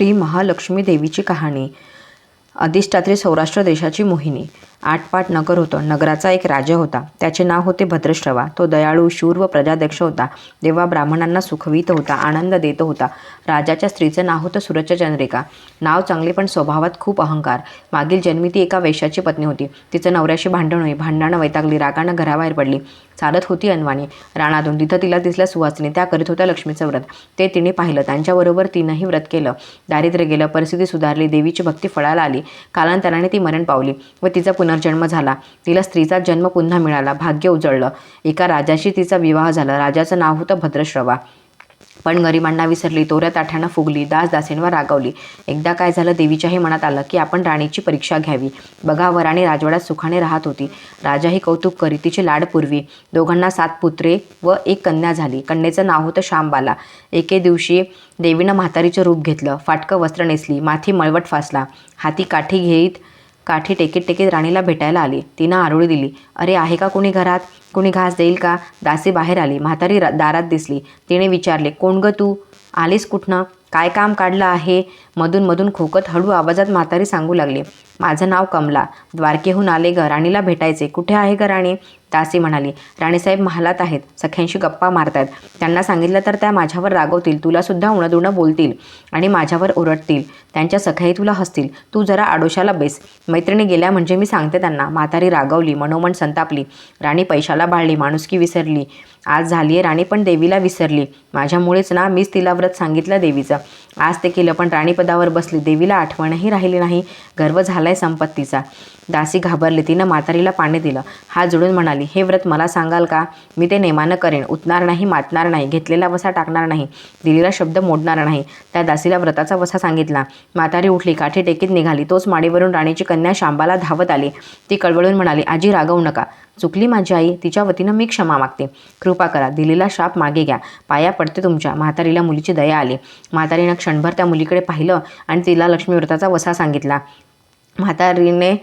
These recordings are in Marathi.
श्री महालक्ष्मी देवीची कहाणी अधिष्ठात्री सौराष्ट्र देशाची मोहिनी. आटपाट नगर होतं. नगराचा एक राजा होता. त्याचे नाव होते भद्रश्रवा. तो दयाळू शूर व प्रजाध्यक्ष होता. देवा ब्राह्मणांना सुखवीत होता आनंद देत होता. राजाच्या स्त्रीचं नाव होतं सुरच्या चंद्रिका. नाव चांगले पण स्वभावात खूप अहंकार. मागील जन्मी ती एका वैशाची पत्नी होती. तिचं नवऱ्याशी भांडण होई. भांडणं वैतागली. रागानं घराबाहेर पडली. चालत होती अनवाणी. राणातून तिथं तिला दिसल्या सुवासने त्या करीत होत्या लक्ष्मीचं व्रत. ते तिने पाहिलं. त्यांच्याबरोबर तिनंही व्रत केलं. दारिद्र्य गेलं. परिस्थिती सुधारली. देवीची भक्ती फळाला आली. कालांतराने ती मरण पावली व तिचा पुनर्जन्म झाला. तिला स्त्रीचा जन्म पुन्हा मिळाला. भाग्य उजळलं. एका राजाशी तिचा विवाह झाला. राजाचं नाव होतं भद्रश्रवा. पण गरिबांना विसरली. तोऱ्या ताठ्यानं फुगली. दास दासींवर रागवली. एकदा काय झालं देवीच्याही मनात आलं की आपण राणीची परीक्षा घ्यावी. बघा वराणी राजवाड्यात सुखाने राहत होती. राजाही कौतुक करी तिची लाड पुरवी. दोघांना सात पुत्रे व एक कन्या झाली. कन्येचं नाव होतं श्यामबाला. एके दिवशी देवीनं म्हातारीचं रूप घेतलं. फाटकं वस्त्र नेसली. माथी मळवट फासला. हाती काठी घेईत काठी टेकीत टेकीत राणीला भेटायला आली. तिनं आरोळी दिली. अरे आहे का कोणी घरात? कोणी घास देईल का? दासी बाहेर आली. म्हातारी दारात दिसली. तिने विचारले कोण ग तू? आलीस कुठनं? काय काम काढलं आहे? मधून मधून खोकत हळू आवाजात म्हातारी सांगू लागली माझं नाव कमला. द्वारकेहून आले ग. राणीला भेटायचे. कुठे आहे ग राणी? दासी म्हणाली राणीसाहेब महालात आहेत सख्यांशी गप्पा मारतायत. त्यांना सांगितलं तर त्या माझ्यावर रागवतील तुलासुद्धा उणदुणं बोलतील आणि माझ्यावर ओरडतील. त्यांच्या सख्याही तुला हसतील. तू जरा आडोशाला बेस. मैत्रिणी गेल्या म्हणजे मी सांगते त्यांना. म्हातारी रागवली मनोमन संतापली. राणी पैशाला बाळली माणुसकी विसरली. आज झाली आहे राणी पण देवीला विसरली. माझ्यामुळेच ना मीच तिला व्रत सांगितलं देवीचं. आज ते केलं पण राणीपदावर बसली. देवीला आठवणही राहिली नाही. गर्व झालाय संपत्तीचा. दासी घाबरली तिनं म्हातारीला पाणी दिलं. हात जोडून म्हणाली हे व्रत मला सांगाल का? मी ते नेमानं करेन. उतणार नाही मातणार नाही. घेतलेला वसा टाकणार नाही. दिलेला शब्द मोडणार नाही. त्या दासीला व्रताचा वसा सांगितला. म्हातारी उठली काठी टेकीत निघाली. तोच माडीवरून राणीची कन्या शांबाला धावत आली. ती कळवळून म्हणाली आजी रागवू नका. चुकली माझी आई. तिच्या वतीनं मी क्षमा मागते. कृपा करा. दिलेला शाप मागे घ्या. पाया पडते तुमच्या. म्हातारीला मुलीची दया आली. म्हातारीनं क्षणभर त्या मुलीकडे पाहिलं आणि तिला लक्ष्मी व्रताचा वसा सांगितला. म्हातारीने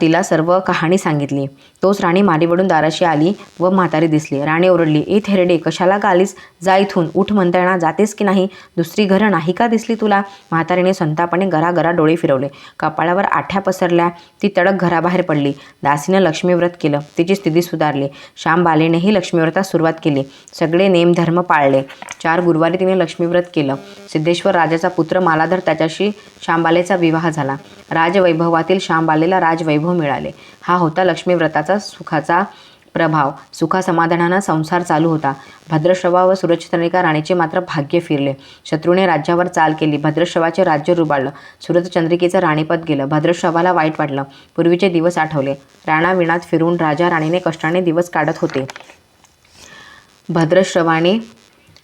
तिला सर्व कहाणी सांगितली. तोच राणी मारीवडून दाराशी आली व म्हातारी दिसली. राणी ओरडली ए थेरडे कशाला गालीस? जा इथून. उठ म्हणताना जातेस की नाही? दुसरी घरं नाही का दिसली तुला? म्हातारीने संतापाने घराघरा डोळे फिरवले. कपाळावर आठ्या पसरल्या. ती तडक घराबाहेर पडली. दासीनं लक्ष्मीव्रत केलं. तिची स्थिती सुधारली. श्याम बालेनेही लक्ष्मीव्रतास सुरुवात केली. सगळे नेम धर्म पाळले. चार गुरुवारी तिने लक्ष्मीव्रत केलं. सिद्धेश्वर राजाचा पुत्र मालाधर त्याच्याशी श्यामबालेचा विवाह झाला. राजवैभवातील श्यामबालेला राजवैभव मिळाले. हा होता लक्ष्मीव्रताचा सुखाचा प्रभाव. सुखासमाधानानं संसार चालू होता. भद्रश्रवा व सुरक्षितनिका राणीचे मात्र भाग्य फिरले. शत्रूने राज्यावर चाल केली. भद्रश्रवाचे राज्य रुबाळलं सुरतचंद्रिकेचं राणीपद गेलं. भद्रश्रवाला वाईट वाटलं. पूर्वीचे दिवस आठवले. राणाविणात फिरून राजा राणीने कष्टाने दिवस काढत होते. भद्रश्रवाने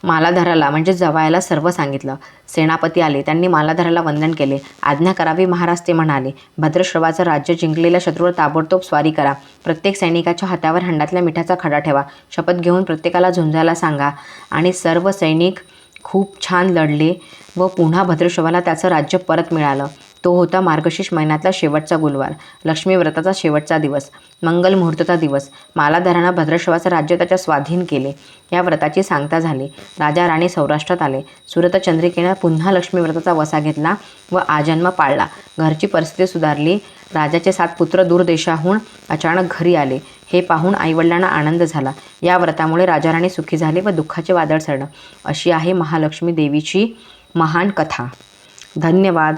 मालाधराला म्हणजे जवायला सर्व सांगितलं. सेनापती आले त्यांनी मालाधराला वंदन केले. आज्ञा करावी महाराज ते म्हणाले. भद्रश्रवाचं राज्य जिंकलेल्या शत्रूवर ताबडतोब स्वारी करा. प्रत्येक सैनिकाच्या हातावर हंडातल्या मिठाचा खडा ठेवा. शपथ घेऊन प्रत्येकाला झुंजायला सांगा. आणि सर्व सैनिक खूप छान लढले व पुन्हा भद्रश्रवाला त्याचं राज्य परत मिळालं. तो होता मार्गशीर्ष महिन्यातला शेवटचा गुरुवार लक्ष्मी व्रताचा शेवटचा दिवस मंगल मुहूर्ताचा दिवस. मालाधरानं भद्रश्रवाचं राज्य त्याच्या स्वाधीन केले. या व्रताची सांगता झाली. राजा राणी सौराष्ट्रात आले. सुरत चंद्रिकेनं पुन्हा लक्ष्मी व्रताचा वसा घेतला व आजन्म पाळला. घरची परिस्थिती सुधारली. राजाचे सात पुत्र दूरदेशाहून अचानक घरी आले. हे पाहून आईवडिलांना आनंद झाला. या व्रतामुळे राजा राणी सुखी झाले व दुःखाचे वादळ सरलं अशी आहे महालक्ष्मी देवीची महान कथा. धन्यवाद.